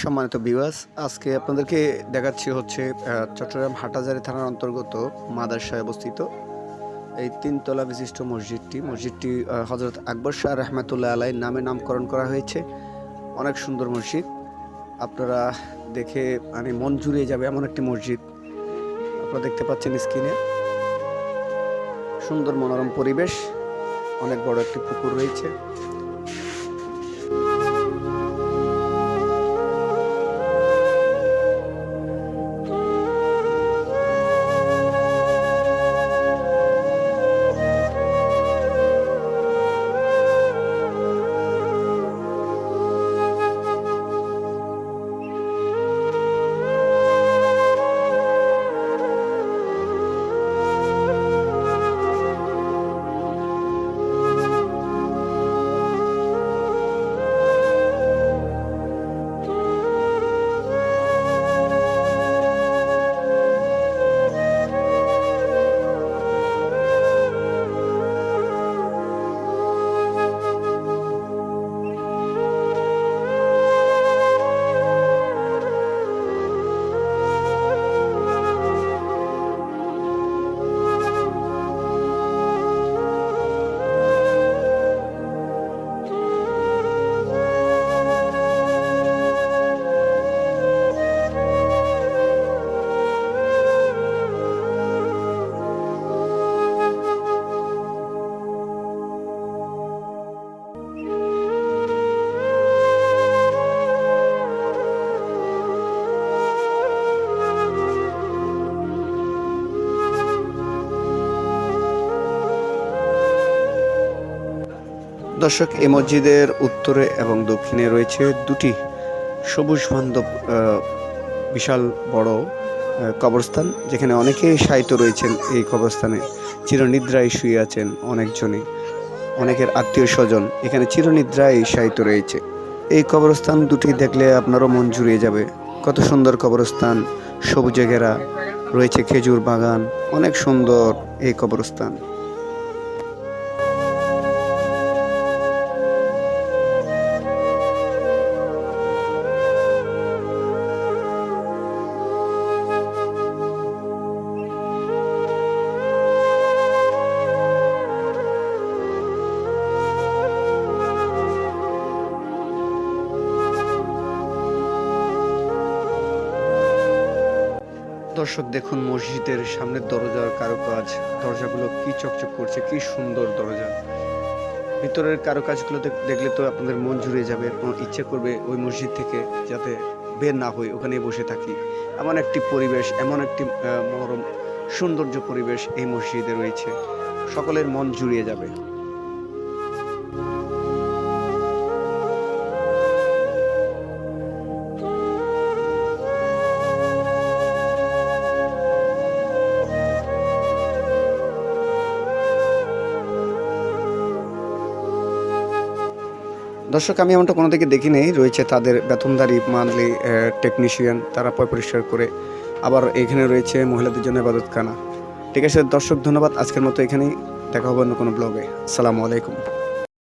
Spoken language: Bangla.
সম্মানিত বিওয়াস আজকে আপনাদেরকে দেখাচ্ছি হচ্ছে চট্টগ্রাম হাটাজারি থানার অন্তর্গত মাদারসায় অবস্থিত এই তিনতলা বিশিষ্ট মসজিদটি। মসজিদটি হজরত আকবর শাহ রহমাতুল্লাহ আলাই নামে নামকরণ করা হয়েছে। অনেক সুন্দর মসজিদ। আপনারা দেখে মানে মন জুড়িয়ে যাবে এমন একটি মসজিদ। আপনারা দেখতে পাচ্ছেন স্ক্রিনে। সুন্দর মনোরম পরিবেশ। অনেক বড় একটি পুকুর রয়েছে। দর্শক এই মসজিদের উত্তরে এবং দক্ষিণে রয়েছে দুটি সবুজ বান্ধব বিশাল বড় কবরস্থান, যেখানে অনেকেই শায়িত রয়েছেন এই কবরস্থানে। চিরনিদ্রায় শুয়ে আছেন অনেকজনই, অনেকের আত্মীয় স্বজন। এখানে চিরনিদ্রায় শায়িত রয়েছে। এই কবরস্থান দুটি দেখলে আপনারও মন জুড়িয়ে যাবে। কত সুন্দর কবরস্থান, সবুজে ঘেরা, রয়েছে খেজুর বাগান, অনেক সুন্দর এই কবরস্থান। দর্শক, দেখুন মসজিদের সামনের দরজার কারুকাজ। দরজাগুলো কি চকচক করছে, কি সুন্দর দরজা। ভিতরের কারুকাজগুলো দেখ- দেখলে তো আপনাদের মন জুড়িয়ে যাবে ইচ্ছে করবে ওই মসজিদ থেকে যাতে বের না হই ওখানে বসে থাকি। এমন একটি পরিবেশ, এমন একটি মনোরম, সৌন্দর্য পরিবেশ এই মসজিদে রয়েছে। সকলের মন জুড়িয়ে যাবে। দর্শক, আমি এমনটা কোনো দিকে দেখি নেই রয়েছে তাদের বেতনদারি মান্থলি টেকনিশিয়ান তারা পয় পরিষ্কার করে। আবার এখানে রয়েছে মহিলাদের জন্য ইবাদতখানা। ঠিক আছে, দর্শক, ধন্যবাদ। আজকের মতো এখানেই। দেখা হবে অন্য কোনো ব্লগে আসসালামু আলাইকুম।